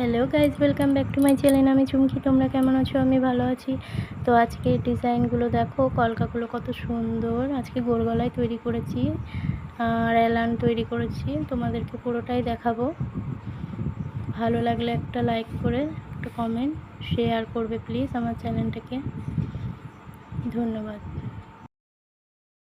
Hello guys welcome back to my channel আমি চুমকি, তোমরা কেমন আছো? আমি ভালো আছি। তো আজকে ডিজাইনগুলো দেখো, কলকাগুলো কত সুন্দর। আজকে গোল গলায় তৈরি করেছি, আর অ্যালান তৈরি করেছি। তোমাদেরকে পুরোটাই দেখাবো। ভালো লাগলে একটা লাইক করে, একটা কমেন্ট শেয়ার করবে প্লিজ আমার চ্যানেলটাকে ধন্যবাদ।